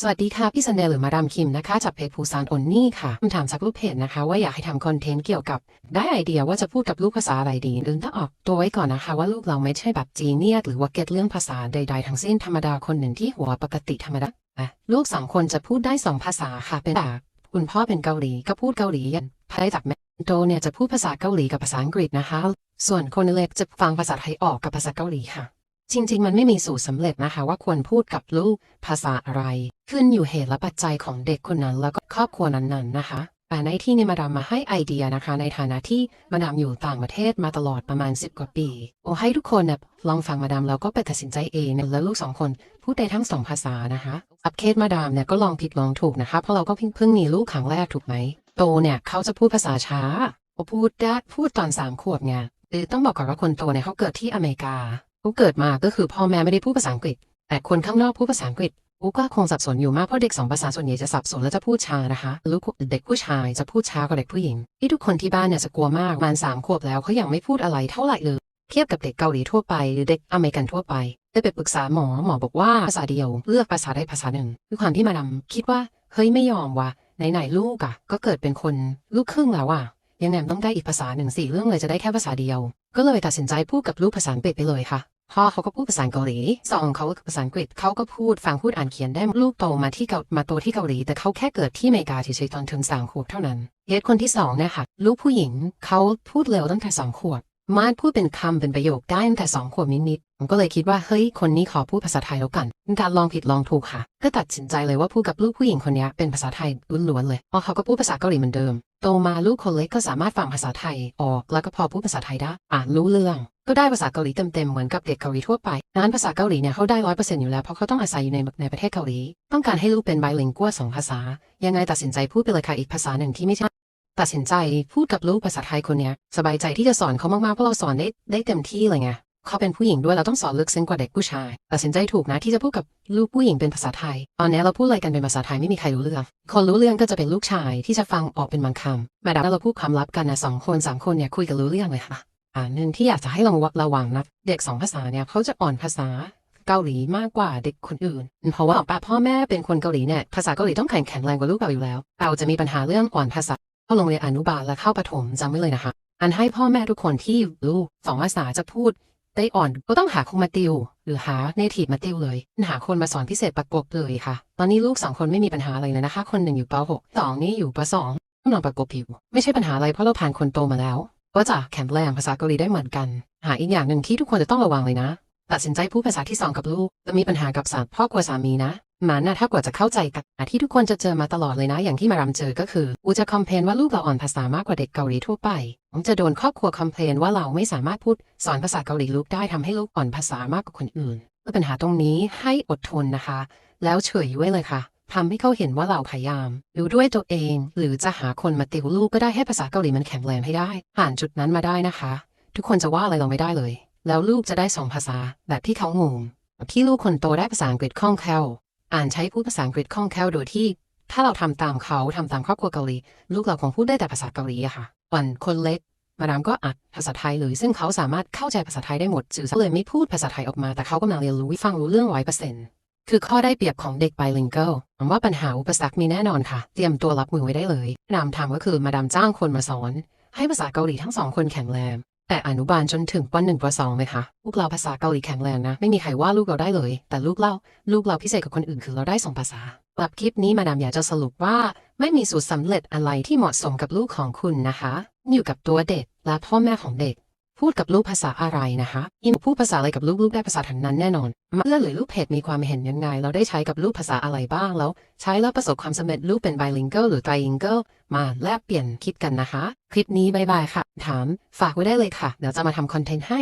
สวัสดีค่ะพี่ซันเดย์หรือมาดามคิมนะคะจากเพจภูซานอนนี่ค่ะคำถามจากลูกเพจนะคะ ว่าอยากให้ทำคอนเทนต์เกี่ยวกับได้ไอเดียว่าจะพูดกับลูกภาษาอะไรดีหรือต้องออกตัวไว้ก่อนนะคะ ว่าลูกเราไม่ใช่แบบจีเนียสหรือว่าเก็ตเรื่องภาษาใด ๆ ทั้งสิ้นธรรมดาคนหนึ่งที่หัวปกติธรรมดาลูกสองคนจะพูดได้สองภาษาค่ะเป็นแบบคุณพ่อเป็นเกาหลีก็พูดเกาหลีกันภายจากแม่โตเนี่ยจะพูดภาษาเกาหลีกับภาษาอังกฤษนะคะ ส่วนคนเล็กจะฟังภาษาไทยออกกับภาษาเกาหลีค่ะ จริง ๆ มันไม่มีสูตรสำเร็จนะคะ ว่าควรพูดกับลูกภาษาอะไร ขึ้นอยู่เหตุและปัจจัยของเด็กคนนั้น แล้วก็ครอบครัวนั้นๆนะคะแต่ในที่นี้มาดามมาให้ไอเดียนะคะ ในฐานะที่มาดามอยู่ต่างประเทศมาตลอดประมาณ 10 กว่าปี โอให้ทุกคนนะลองฟังมาดามแล้วก็ไปตัดสินใจเองนะแล้วลูกสองคนพูดได้ทั้งสองภาษานะคะอัปเคสมาดามเนี่ยก็ลองผิดลองถูกนะคะเพราะเราก็เพิ่งเพิ่งมีลูกครั้งแรกถูกไหมโตเนี่ยเขาจะพูดภาษาช้าโอพูดได้พูดตอนสามขวบไงหรือต้องบอกก่อนว่าคนโตเนี่ยเขาเกิดที่อเมริกา เขาเกิดมาก็คือพ่อแม่ไม่ได้พูดภาษาอังกฤษ แต่คนข้างนอกพูดภาษาอังกฤษกูก็คงสับสนอยู่มากเพราะเด็กสองภาษาส่วนใหญ่จะสับสนและจะพูดช้านะคะลูกเด็กผู้ชายจะพูดช้ากว่าเด็กผู้หญิง ที่ทุกคนที่บ้านเนี่ยจะกลัวมากมาณสามขวบแล้วเขายังไม่พูดอะไรเท่าไหร่เลยเทียบกับเด็กเกาหลีทั่วไปหรือเด็กอเมริกันทั่วไป ได้ไปปรึกษาหมอหมอบอกว่าภาษาเดียวเลือกภาษาใดภาษาหนึ่งด้วยความที่มาดามคิดว่าเฮ้ยไม่ยอมว่ะไหนๆลูกอะก็เกิดเป็นคนลูกครึ่งแล้วอะยังไงมันต้องได้อีกภาษาหนึ่งสี่เรื่องเลยจะได้แค่ภาษาเดียว ก็เลยตัดสินใจพูดกับลูกภาษาอังกฤษไปเลยค่ะ พ่อเขาก็พูดภาษาเกาหลีสองเขาก็ภาษาอังกฤษเขาก็พูดฟังพูดอ่านเขียนได้ลูกโตมาที่เกามาโตที่เกาหลี แต่เขาแค่เกิดที่อเมริกาเฉยๆตอนถึงสามขวบเท่านั้นเหตุคนที่สองเนี่ยค่ะลูกผู้หญิงเขาพูดเร็วตั้งแต่สองขวบมาดพูดเป็นคำเป็นประโยคได้ตั้งแต่สองขวบนิดๆผมก็เลยคิดว่าเฮ้ยคนนี้ขอพูดภาษาไทยแล้วกันเป็นการลองผิดลองถูกค่ะ ก็ตัดสินใจเลยว่าพูดกับลูกผู้หญิงคนนี้เป็นภาษาไทยล้วนๆเลยเพราะเขาก็พูดภาษาเกาหลีเหมือนเดิมโตมาลูกคนเล็กก็สามารถฟังภาษาไทยออก แล้วก็พอพูดภาษาไทยได้อ่านรู้เรื่อง ก็ได้ภาษาเกาหลีเต็มๆเหมือนกับเด็กเกาหลีทั่วไปนั้นภาษาเกาหลีเนี่ยเขาได้ร้อยเปอร์เซ็นต์อยู่แล้วเพราะเขาต้องอาศัยอยู่ในในประเทศเกาหลี ต้องการให้ลูกเป็นไบลิงกัวสองภาษา ยังไงตัดสินใจพูดไปเลยค่ะอีกภาษาหนึ่งที่ไม่ใช่ตัดสินใจพูดกับลูกภาษาไทยคนเนี้ยสบายใจที่จะสอนเขามากๆเพราะเราสอนได้ได้เต็มที่เลยไง เขาเป็นผู้หญิงด้วยเราต้องสอนลึกซึ้งกว่าเด็กผู้ชายตัดสินใจถูกนะที่จะพูดกับลูกผู้หญิงเป็นภาษาไทย ตอนนี้เราพูดอะไรกันเป็นภาษาไทยไม่มีใครรู้เรื่อง คนรู้เรื่องก็จะเป็นลูกชายที่จะฟังออกเป็นบางคำแม่ดาเราพูดคำลับกันนะสองคนสามคนเนี่ยคุยกันรู้เรื่องเลยค่ะอ่าหนึ่งที่อยากจะให้ลองระวังนะเด็กสองภาษาเนี่ยเขาจะอ่อนภาษาเกาหลีมากกว่าเด็กคนอื่น เพราะว่าป้าพ่อแม่เป็นคนเกาหลีเนี่ยภาษาเกาหลีต้องแข็งแข็งแรงกว่าลูกเราอยู่แล้ว เราจะมีปัญหาเรื่องอ่อนภาษาเข้าโรงเรียนอนุบาลและเข้าประถมจำไว้เลยนะคะ อันให้พ่อแม่ทุกคนที่ลูกสองภาษาจะพูด ได้อ่อนก็ต้องหาครูมาติว หรือหาเนทีฟมาติวเลยหาคนมาสอนพิเศษประกบเลยค่ะ ตอนนี้ลูกสองคนไม่มีปัญหาอะไรเลยนะคะ คนหนึ่งอยู่ป .6 สองนี่อยู่ป .2 ต้องนอนประกบผิว ไม่ใช่ปัญหาอะไรเพราะเราผ่านคนโตมาแล้ว ก็จะแข็งแรงภาษาเกาหลีได้เหมือนกัน หาอีกอย่างหนึ่งที่ทุกคนจะต้องระวังเลยนะ ตัดสินใจพูดภาษาที่สองกับลูกจะมีปัญหากับสาพ่อกลัวสามีนะ มันนะถ้ากว่าจะเข้าใจกันที่ทุกคนจะเจอมาตลอดเลยนะ อย่างที่มารำเจอก็คืออูจะคอมเพลนว่าลูกเราอ่อนภาษามากกว่าเด็กเกาหลีทั่วไปผมจะโดนครอบครัวคอมเพลนว่าเราไม่สามารถพูดสอนภาษาเกาหลีลูกได้ทำให้ลูกอ่อนภาษามากกว่าคนอื่นปัญหาตรงนี้ให้อดทนนะคะ แล้วเฉยไว้เลยค่ะทำให้เขาเห็นว่าเราพยายามดูด้วยตัวเอง หรือจะหาคนมาติวลูกก็ได้ให้ภาษาเกาหลีมันแข็งแรงให้ได้ ผ่านจุดนั้นมาได้นะคะ ทุกคนจะว่าอะไรเราไม่ได้เลย แล้วลูกจะได้สองภาษาแบบที่เขางงที่ลูกคนโตได้ภาษาอังกฤษคล่องแคล่ว อ่านใช้พูดภาษาอังกฤษคล่องแคล่วโดยที่ ถ้าเราทำตามเขาทำตามครอบครัวเกาหลี ลูกเราคงพูดได้แต่ภาษาเกาหลีอะค่ะส่วนคนเล็ก มาดามก็อัดภาษาไทยเลย ซึ่งเขาสามารถเข้าใจภาษาไทยได้หมดสื่อเลยไม่พูดภาษาไทยออกมา แต่เขากำลังเรียนรู้ฟังรู้เรื่องร้อยเปอร์เซ็นต์คือข้อได้เปรียบของเด็กไบลิงเกิลผมว่าปัญหาอุปสรรคมีแน่นอนค่ะ เตรียมตัวรับมือไว้ได้เลยมาดามทำก็คือมาดามจ้างคนมาสอน ให้ภาษาเกาหลีทั้งสองคนแข็งแรง แต่อนุบาลจนถึงปหนึ่งปสองเลยค่ะลูกเราภาษาเกาหลีแข็งแรงนะ ไม่มีใครว่าลูกเราได้เลย แต่ลูกเราลูกเราพิเศษกว่าคนอื่นคือเราได้สองภาษาสำหรับคลิปนี้มาดามอยากจะสรุปว่า ไม่มีสูตรสำเร็จอะไรที่เหมาะสมกับลูกของคุณนะคะ อยู่กับตัวเด็กและพ่อแม่ของเด็ก พูดกับลูกภาษาอะไรนะคะอินพูดภาษาอะไรกับลูกลูกได้ภาษาทันนั้นแน่นอนเลือหรือลูกเพจมีความเห็นยังไง เราได้ใช้กับลูกภาษาอะไรบ้างแล้ว ใช้แล้วประสบความสำเร็จลูกเป็นไบลิงเกิลหรือไตรลิงเกิลมาแลกเปลี่ยนคิดกันนะคะ คลิปนี้บายบายค่ะ ถามฝากไว้ได้เลยค่ะ เดี๋ยวจะมาทำคอนเทนต์ให้